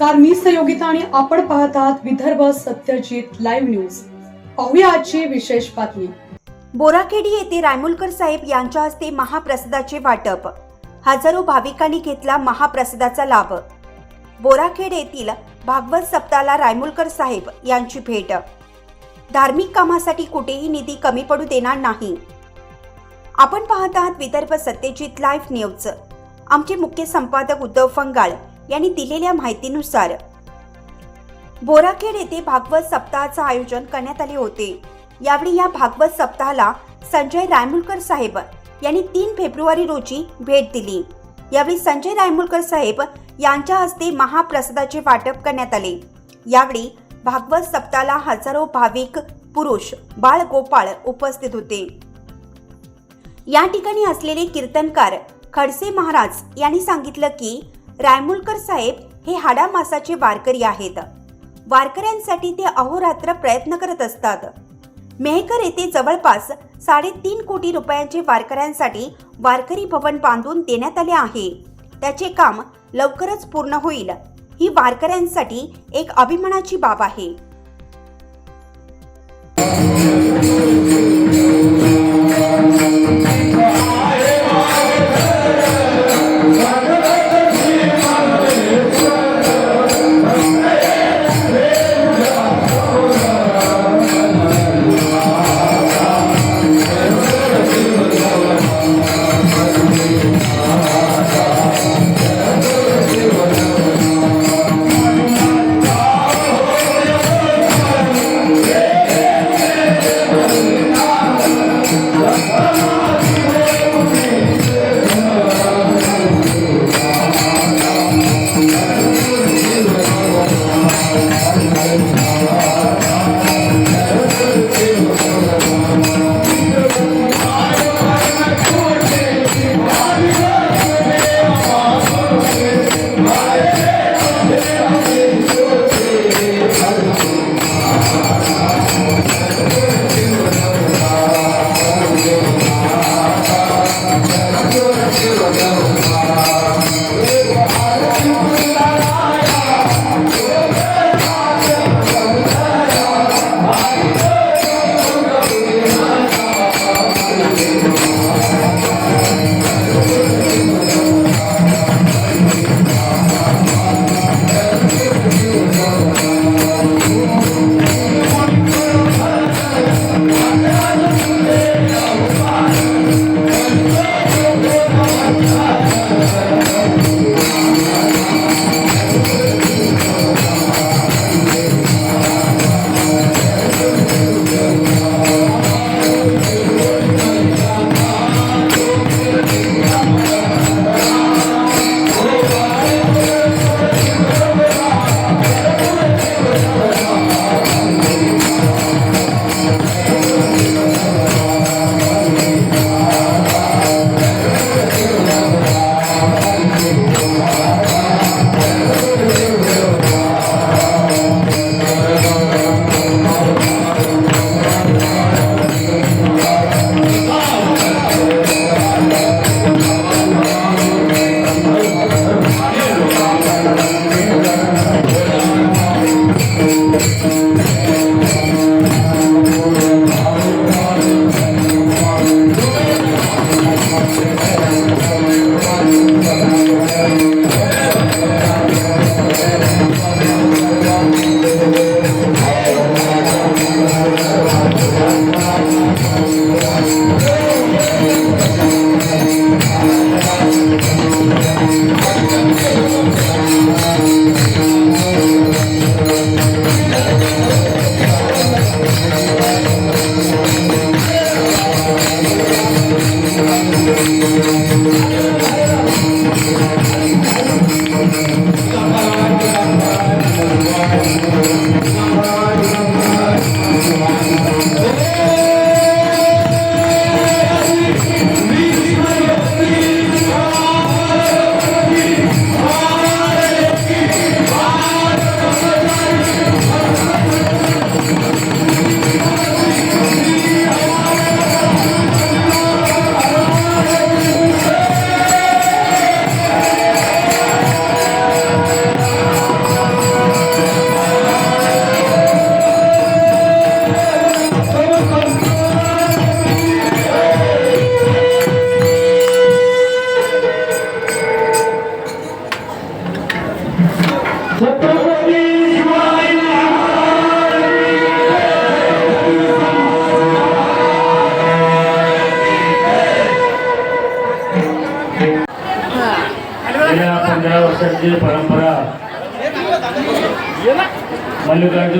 नमस्कार मी सहयोगिता आणि आपण पाहत आहात विदर्भ सत्यजित लाईव्ह न्यूज. पाहूया आजची विशेष बातमी. बोराखेडी येथे रायमुलकर साहेब यांच्या हस्ते महाप्रसादाचे वाटप. हजारो भाविकांनी घेतला महाप्रसादाचा लाभ. बोराखेड येथील भागवत सप्ताहाला रायमुलकर साहेब यांची भेट. धार्मिक कामासाठी कुठेही निधी कमी पडू देणार नाही. आपण पाहत आहात विदर्भ सत्यजित लाईव्ह न्यूज. आमचे मुख्य संपादक उद्धव फंगाळ यांनी दिलेल्या माहितीनुसार बोराखेड येथे भागवत सप्ताहाचं आयोजन करण्यात आले होते. यावेळी या भागवत सप्ताहाला संजय रायमुलकर साहेब यांनी तीन फेब्रुवारी रोजी भेट दिली. यावेळी संजय रायमुलकर साहेब यांच्या हस्ते महाप्रसादाचे वाटप करण्यात आले. यावेळी भागवत सप्ताहाला हजारो भाविक पुरुष बाळ गोपाळ उपस्थित होते. या ठिकाणी असलेले कीर्तनकार खडसे महाराज यांनी सांगितलं की रायमुलकर साहेब हे हाडामासाचे वारकरी आहेत. वारकऱ्यांसाठी ते अहोरात्र प्रयत्न करत असतात. मेहकर येथे जवळपास साडेतीन कोटी रुपयांचे वारकऱ्यांसाठी वारकरी भवन बांधून देण्यात आले आहे. त्याचे काम लवकरच पूर्ण होईल. ही वारकऱ्यांसाठी एक अभिमानाची बाब आहे.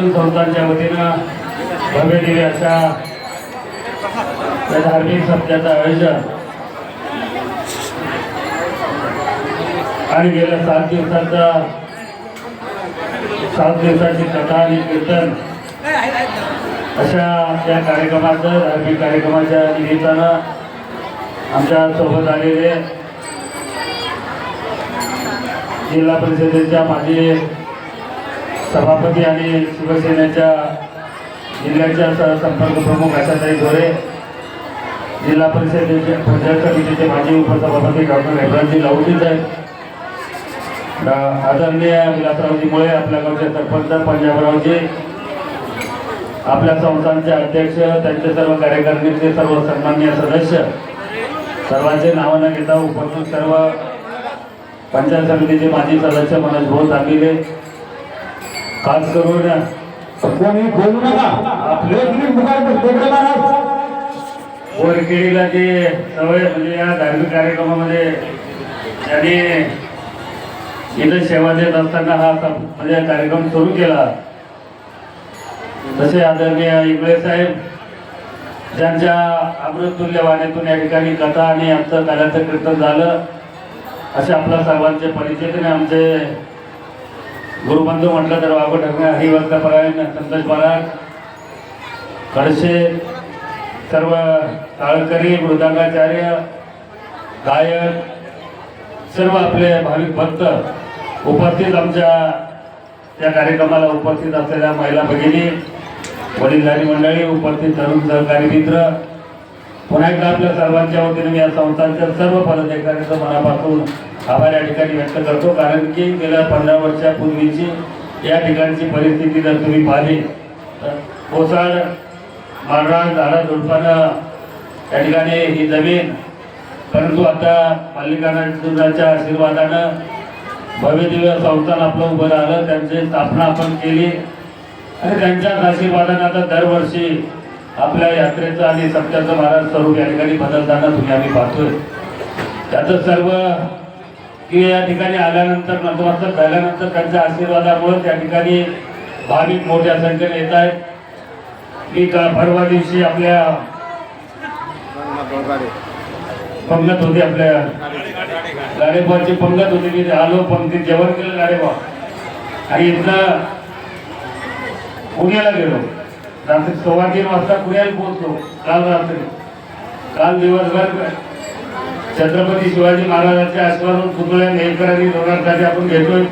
मल्लिकार्जुन संस्थांच्या वतीनं भव्य दिव्य या धार्मिक सप्त्याचं आयोजन. आणि गेल्या सात दिवसांचा सात दिवसाची कथा आणि कीर्तन अशा या कार्यक्रमाचं धार्मिक कार्यक्रमाच्या निमित्तानं आमच्यासोबत आलेले जिल्हा परिषदेच्या माजी सभापती आणि शिवसेनेच्या जिल्ह्याच्या स- संपर्क प्रमुख आशाताई धोरे जिल्हा परिषदेचे पंचायत समितीचे माजी उपसभापती डॉक्टर हेमराजजी लावटी साहेब आदरणीय विलासरावजी मुळे आपल्या गावचे सरपंच पंजाबरावजी आपल्या संस्थांचे अध्यक्ष त्यांचे सर्व कार्यकारिणीचे सर्व सन्माननीय सदस्य सर्वांचे नावं न घेता उपस्थित सर्व पंचायत समितीचे माजी सदस्य मनोज भाऊ तांबिले खास करून कोणी बोलू नका. एक मुखात महाराज वरखेडीला जे सवय म्हणजे या धार्मिक कार्यक्रमामध्ये त्यांनी इथं सेवा देत असताना हा म्हणजे कार्यक्रम सुरू केला. तसे आदरणीय इंगळे साहेब ज्यांच्या अमृततुल्य वाण्यातून या ठिकाणी कथा आणि आमचं कलाचं कीर्तन झालं असे आपल्या सर्वांचे परिचित आणि आमचे गुरुबंधू म्हटलं तर वागो हरिभक्त परायण संतोष महाराज कडसे सर्व टाळकरी मृदांगाचार्य गायक सर्व आपले भाविक भक्त उपस्थित आमच्या या कार्यक्रमाला उपस्थित असलेल्या महिला भगिनी वडीलधारी मंडळी उपस्थित तरुण सहकारी मित्र. पुन्हा एकदा आपल्या सर्वांच्या वतीने मी या संस्थांच्या सर्व पदाधिकाऱ्यांचं मनापासून आभार या ठिकाणी व्यक्त करतो कारण की गेल्या पंधरा वर्षापूर्वीची या ठिकाणची परिस्थिती जर तुम्ही पाहिली तर ओसाड मारणार झाडा झुडपानं या ठिकाणी ही जमीन परंतु आता मल्लिकार्जुनाच्या आशीर्वादानं भव्य दिव्य संस्थान आपलं उभं राहिलं त्यांची स्थापना आपण केली. आणि त्यांच्याच आशीर्वादानं आता दरवर्षी आपल्या यात्रेचं आणि सत्याचं महाराज स्वरूप या ठिकाणी बदलताना तुम्ही आम्ही पाहतोय. त्याचं सर्व की या ठिकाणी आल्यानंतर नतमस्तक झाल्यानंतर त्यांच्या आशीर्वादामुळे त्या ठिकाणी भाविक मोठ्या संख्येने येत आहेत. मी का परवा दिवशी आपल्या पंगत होती आपल्या गाडेबाची पंगत होती मी आलो पंक्ती जेवण केलं गाडेबा आणि इथनं पुण्याला गेलो. रात्री सव्वा तीन वाजता पुण्याला पोहोचलो काल रात्री. काल दिवसभर छत्रपती शिवाजी महाराजांच्या आश्वारून पुतळ्या नेलकरांनी धोरणासाठी आपण घेतोय.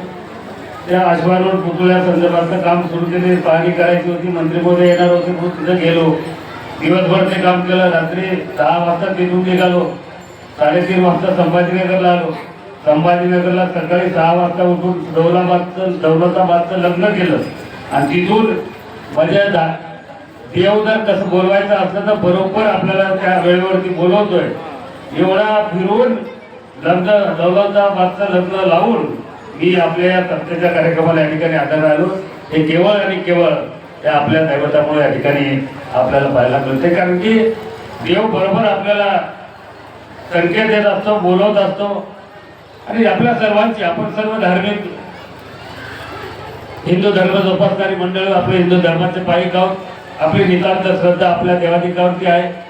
त्या आश्वारून पुतळ्या संदर्भातलं काम सुरू केले पाहणी करायची होती मंत्री महोदय येणार होते म्हणून तिथं गेलो. दिवसभर ते काम केलं रात्री दहा वाजता तिथून निघालो. साडेतीन वाजता संभाजीनगरला आलो. संभाजीनगरला सकाळी सहा वाजता उठून दौलाबादचं दौलताबादचं लग्न केलं. आणि तिथून म्हणजे दा- देव जर कसं बोलवायचं असलं तर बरोबर आपल्याला त्या वेळेवरती बोलवतोय. एवढा फिरून लग्न दौलताबादचं लग्न लावून मी आपल्या या सत्तेच्या कार्यक्रमाला या ठिकाणी आधार आलो हे केवळ आणि केवळ त्या आपल्या दैवतामुळे या ठिकाणी आपल्याला पाहायला मिळते. कारण की देव बरोबर आपल्याला संकेत देत असतो बोलवत असतो. आणि आपल्या सर्वांची आपण सर्व धार्मिक हिंदू धर्म जोपासणारी मंडळ आपले हिंदू धर्माचे पायिक आहोत आपली नितांत श्रद्धा आपल्या देवाधिकावरती आहे.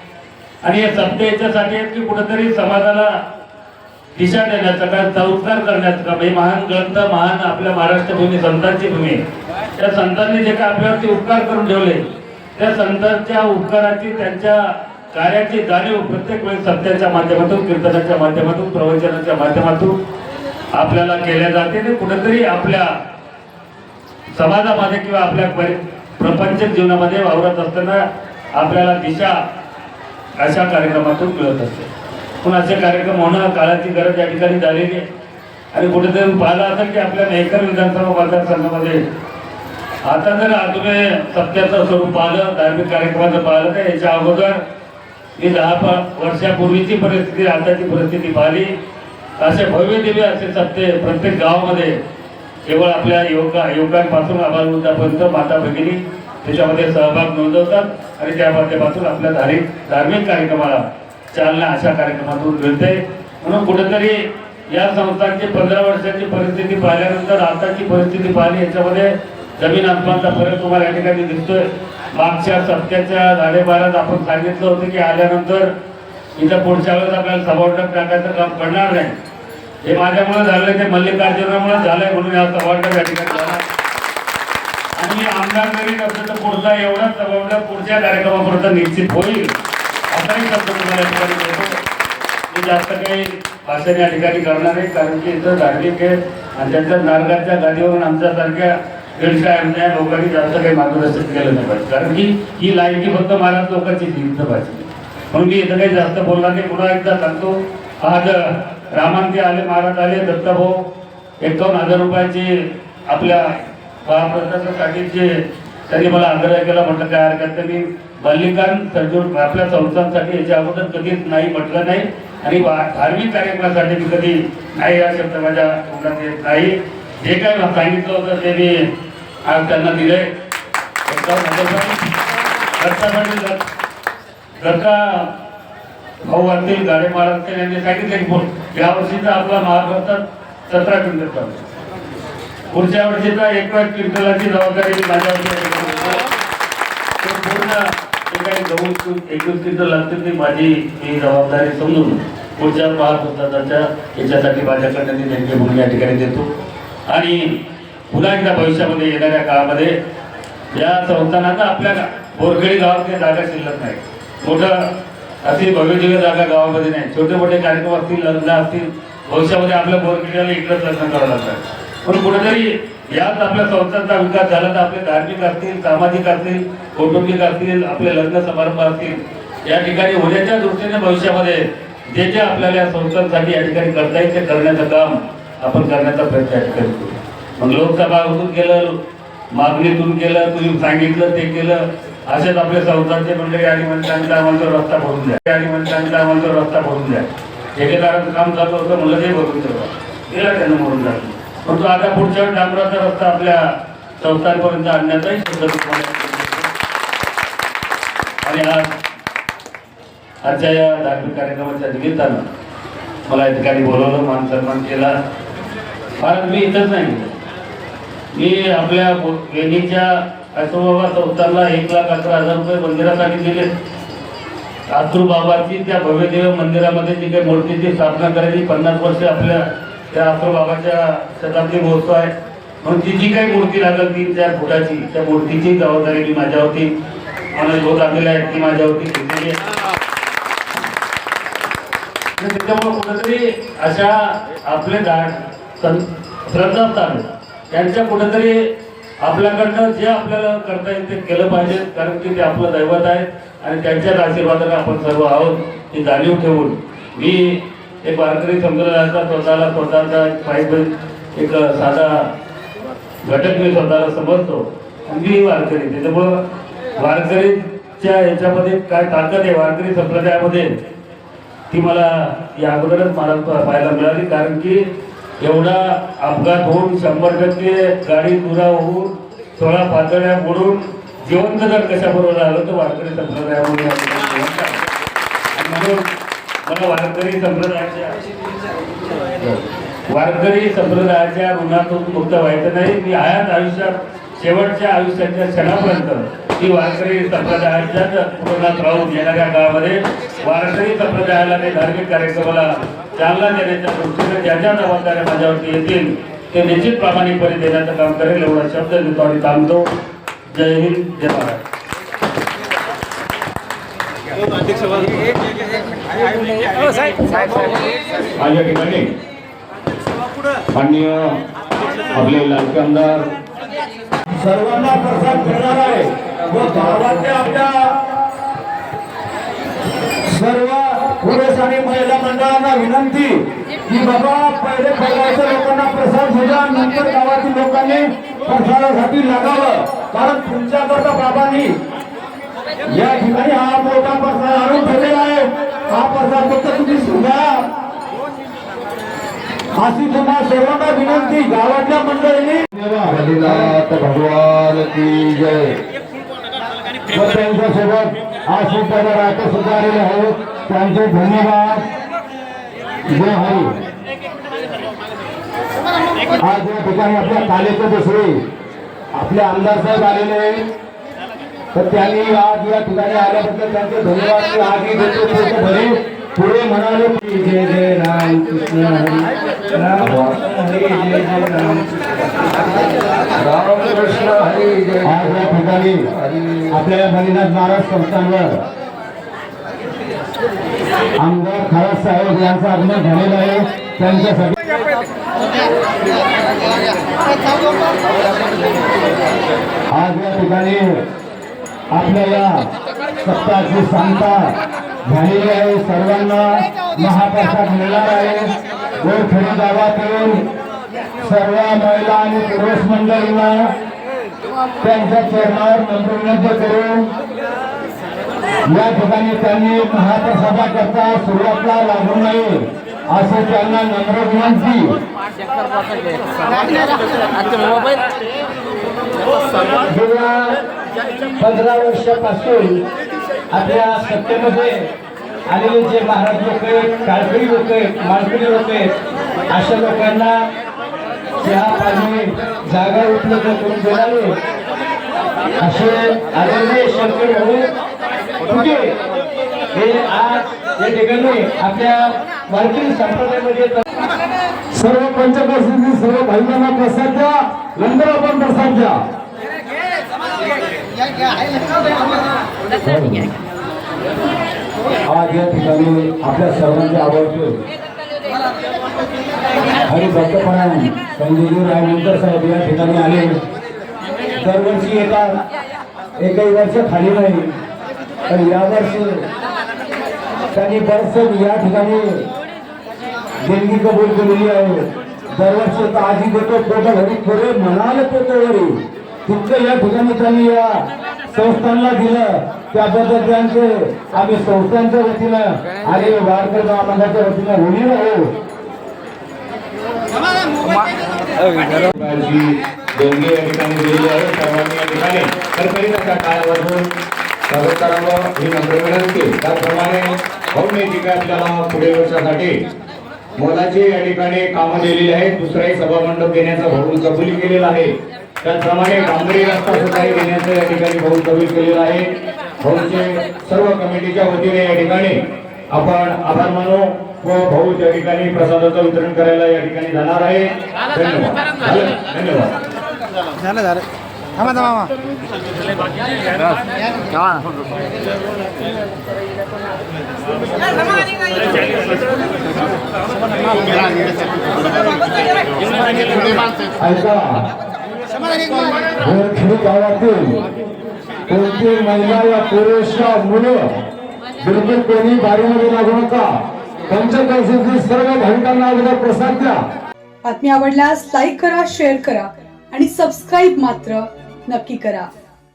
आणि हे सत्य याच्यासाठी आहेत की कुठेतरी समाजाला दिशा देण्याचा का संस्कार करण्याचा का भाई महान ग्रंथ महान आपल्या महाराष्ट्र भूमी संतांची भूमी. त्या संतांनी जे काय आपल्यावरती उपकार करून ठेवले त्या संतांच्या उपकाराची त्यांच्या कार्याची जाणीव प्रत्येक वेळी सत्याच्या माध्यमातून कीर्तनाच्या माध्यमातून प्रवचनाच्या माध्यमातून आपल्याला केल्या जाते. ते कुठेतरी आपल्या समाजामध्ये किंवा आपल्या परि- प्रपंच जीवनामध्ये वावरत असताना आपल्याला दिशा अशा कार्यक्रमातून मिळत असते. पण असे कार्यक्रम होणं काळाची गरज या ठिकाणी झालेली आहे. आणि कुठेतरी पाहिलं असेल की आपल्या मेहकर विधानसभा मतदारसंघामध्ये आता जर तुम्ही सत्याचं स्वरूप पाहिलं धार्मिक कार्यक्रमाचं पाहिलं तर याच्या अगोदर ही दहा पाच वर्षापूर्वीची परिस्थिती आताची परिस्थिती पाहिली. असे भव्य दिव्य असे सत्य प्रत्येक गावामध्ये केवळ आपल्या योगा युवकांपासून आबालवृद्धापर्यंत माता भगिनी त्याच्यामध्ये सहभाग नोंदवतात आणि त्या माध्यमातून आपल्या धार्मिक धार्मिक कार्यक्रमाला चालना अशा कार्यक्रमातून मिळते. म्हणून कुठेतरी या संस्थांची पंधरा वर्षाची परिस्थिती पाहिल्यानंतर आताची परिस्थिती पाहिली याच्यामध्ये जमीन आसमानचा फरक तुम्हाला या ठिकाणी दिसतोय. मागच्या सप्त्याच्या झाडेबारात आपण सांगितलं होतं की आल्यानंतर इथं पुढच्या वेळेस आपल्याला सभावटक टाकायचं काम करणार नाही. हे माझ्यामुळे झालंय ते मल्लिकार्जुनामुळे झालंय म्हणून या सभावटक या ठिकाणी आमदार जरी नसलं तर पुढचा एवढाच जबाबदार पुढच्या कार्यक्रमापर्यंत निश्चित होईल. असाही शब्द तुम्हाला या ठिकाणी मी जास्त काही भाषण या ठिकाणी करणार नाही कारण की इथं धार्मिक आहे आणि त्यांच्या नारगाच्या गादीवरून आमच्यासारख्या दीडशे लोकांनी जास्त काही मार्गदर्शन केलं नाही पाहिजे. कारण की ही लायकी फक्त महाराज लोकांची जिंकलं पाहिजे म्हणून मी इथं काही जास्त बोलणार नाही. पुन्हा एकदा सांगतो आज रामांते आले महाराज आले दत्तभाऊ एकावन्न हजार रुपयाची आपल्या महाप्रसादासाठी जे त्यांनी मला आग्रह केला म्हटलं काय हरकत नाही. मी आपल्या संस्थांसाठी याच्या अगोदर कधीच नाही म्हटलं नाही आणि वा- धार्मिक कार्यक्रमासाठी मी कधी नाही हा शब्द माझ्या तोंडात येत नाही. जे काय सांगितलं होतं ते मी आज त्यांना दिले एकावन्न हजार भाऊ असतील गाडे महाराज असतील यांनी सांगितलं की यावर्षीचा आपला महाप्रसाद सतरा क्विंटल चालू पुढच्या वर्षीचा एकनाथ क्विंटलाची जबाबदारी मी माझ्यावरती आहे. ते लागतील ती माझी मी जबाबदारी समजून पुढच्या महाप्रसादाच्या याच्यासाठी माझ्याकडनं त्यांची भूमिका या ठिकाणी देतो. आणि पुन्हा एकदा भविष्यामध्ये येणाऱ्या काळामध्ये या संस्थानाचा आपल्या बोरखेडी गावात काही जागा शिल्लक नाही. मोठं अशी भव्यदिव्य जागा गावामध्ये नाही. छोटे मोठे कार्यक्रम असतील लग्न असतील भविष्यामध्ये आपल्या बोरखेड्याला इकडंच लग्न करावं लागतं. पण कुठेतरी यात आपल्या संस्थांचा विकास झाला तर आपले धार्मिक असतील सामाजिक असतील कौटुंबिक असतील आपले लग्न समारंभ असतील या ठिकाणी होण्याच्या दृष्टीने भविष्यामध्ये जे जे आपल्याला या संस्थांसाठी या ठिकाणी करता येईल ते करण्याचं काम आपण करण्याचा प्रयत्न या ठिकाणी करू. मग लोकसभातून केलं मागणीतून केलं तुम्ही सांगितलं ते केलं असेच आपले संस्थांचे मंडळी आणि मंत्र्यांचा आम्हाला रस्ता भरून द्या. आणि मंत्र्यांचा आम्हाला रस्ता भरून द्या. ठेकेदाराचं काम चालू होतं म्हणलं ते भरून द्या गेला त्यांना म्हणून जातो परंतु आता पुढच्या वेळी डांबराचा रस्ता आपल्या संस्थांपर्यंत आणण्याचाही शब्द आणि आज आजच्या या धार्मिक कार्यक्रमाच्या निमित्तानं मला या ठिकाणी बोलवलं मान सन्मान केला. कारण मी इथंच नाही. मी आपल्या लेणीच्या वेणीच्या आसोबाबा संस्थांना एक लाख अकरा हजार रुपये मंदिरासाठी दिले. आतरू बाबाची त्या भव्यदेव मंदिरामध्ये जी काही मूर्तीची स्थापना करायची पन्नास वर्ष आपल्या त्या आसोबाबाच्या बाबाच्या शताब्दी महोत्सव आहे. म्हणून ती जी काही मूर्ती लागेल तीन चार फुटाची. त्या मूर्तीची जबाबदारी मी माझ्यावरती मला लोक आलेले आहे ती माझ्यावरती घेतलेली आहे. त्याच्यामुळे कुठेतरी अशा आपले दाट सं- श्रद्धास्थान त्यांच्या कुठेतरी आपल्याकडनं जे आपल्याला करता येईल ते केलं पाहिजे. कारण की ते आपलं दैवत आहे आणि त्यांच्याच आशीर्वादाने आपण सर्व आहोत ही जाणीव ठेवून मी एक वारकरी संप्रदायाचा स्वतःला स्वतःचा एक पाहिजे एक साधा घटक मी स्वतःला समजतो. मी वारकरी. त्याच्यामुळं वारकरीच्या याच्यामध्ये काय ताकद आहे? वारकरी संप्रदायामध्ये ती मला या अगोदरच मला पाहायला मिळाली कारण की एवढा अपघात होऊन शंभर टक्के गाडी दुरा होऊन सोळा पातळ्या बुडून जिवंत जर कशाबरोबर आलं तर वारकरी संप्रदायामध्ये म्हणून मला वारकरी संप्रदायाच्या वारकरी संप्रदायाच्या ऋणातून मुक्त व्हायचं नाही. मी आयात आयुष्यात शेवटच्या आयुष्याच्या क्षणापर्यंत की वारकरी संप्रदायाच्याच पूर्णात राहून येणाऱ्या काळामध्ये वारकरी संप्रदायाला ते धार्मिक कार्यक्रमाला चालना देण्याच्या दृष्टीने ज्या ज्या जबाबदाऱ्या माझ्यावरती येतील ते निश्चित प्रामाणिकपणे देण्याचं काम करेल एवढा शब्द देतो आणि थांबतो. जय हिंद जय महाराज माझ्या ठिकाणी माननीय आपले लाडके आमदार सर्वांना प्रसाद मिळणार आहे व गावातल्या आपल्या सर्व पुरुष आणि महिला मंडळांना विनंती की बाबा पहिले पहिल्याच्या लोकांना प्रसाद दिला नंतर गावातील लोकांनी प्रसादासाठी लागावं कारण तुमच्याकरता बाबांनी या ठिकाणी हा मोठा प्रसाद आणून ठेवलेला आहे हा प्रसाद फक्त तुम्ही सुद्धा अशी तुम्हा सर्वांना विनंती गावातल्या मंडळींनी भोलेनाथ भगवान की जय व त्यांच्यासोबत आज सुद्धा राहते सुद्धा आलेले आहेत त्यांचे धन्यवाद. जय हरी आज या ठिकाणी आपल्या कालेचे दुसरे आपले आमदार साहेब आलेले आहेत. तर त्यांनी आज या ठिकाणी आल्याबद्दल त्यांचे धन्यवाद मी आजही देतो त्याचे भरे पुढे म्हणाले की जय जय राम कृष्ण हरी. राम हरी जय. जय राम राम कृष्ण हरी जय आज या ठिकाणी आपल्या बलिदान महाराज संस्थांवर आमदार खरात साहेब यांचं आगमन झालेलं आहे. त्यांच्यासाठी आज या ठिकाणी आपल्याला सत्ताची सांगता झालेली आहे. सर्वांना महाप्रसाद मिळणार आहे. गोरखेडी गावातून सर्व महिला आणि पुरुष मंडळींना त्यांच्या चरणावर नम्र करून या ठिकाणी त्यांनी महाप्रसादाकरता सुरुवातला लागू नये असं त्यांना नम्र विनंती. गेल्या पंधरा वर्षापासून आपल्या सत्तेमध्ये आलेले जे महाराज लोक आहेत काळकरी लोक आहेत माळकरी लोक आहेत अशा लोकांना चहा पाणी जागा उपलब्ध करून देणारे असे आदरणीय शंकर भाऊ हे आज या ठिकाणी आपल्या वारकरी संप्रदायामध्ये सर्व पंचप्रसिद्धी सर्व भाईंना प्रसाद द्या. नंतर आपण प्रसाद द्या आज या ठिकाणी आपल्या सर्वांचे आवडते. भक्तपणा संजयजी रायनंतर साहेब या ठिकाणी आले. दरवर्षी येतात. एकही वर्ष खाली नाही. पण यावर्षी त्यांनी बरस या ठिकाणी देणगी कबूल केलेली आहे. दरवर्षी तर आधी देतो पोटा घरी थोडे म्हणाल पोटो घरी. तितकं या ठिकाणी त्यांनी या संस्थांना दिलं. त्याबद्दल त्यांचे आम्ही संस्थांच्या वतीनं आणि वारकर महामंडळाच्या वतीनं होईल हो देणगी या ठिकाणी दिलेली आहे सर्वांनी या ठिकाणी. सरकारी अशा काळावर स्वागत करावं ही मंत्र विनंती. त्याचप्रमाणे भाऊने जी आपल्याला पुढे वर्षासाठी मोलाची या ठिकाणी कामं दिलेली आहेत. दुसराही सभामंडप देण्याचा भाऊ कबूल केलेला आहे. त्याचप्रमाणे डांबरी रस्ता सुद्धाही देण्याचं या ठिकाणी भाऊ कबूल केलेला आहे. भाऊचे सर्व कमिटीच्या वतीने या ठिकाणी आपण आभार मानू व भाऊ त्या ठिकाणी प्रसादाचं वितरण करायला या ठिकाणी जाणार आहे. धन्यवाद? धन्यवाद. झालं झालं. थांबा थांबा ऐका खेळ गावातील कोणती महिला या पुरुष मुलं बिलकुल कोणी बारीमध्ये लागू नका पंचकर्षातील सर्व भाविकांना अगोदर प्रसाद द्या बातमी आवडल्यास लाईक करा शेअर करा आणि सबस्क्राईब मात्र नक्की करा.